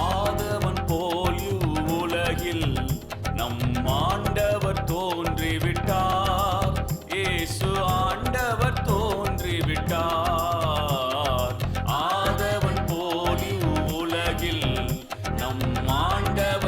ஆதவன் போல் உலகில் நம் நம் ஆண்டவர்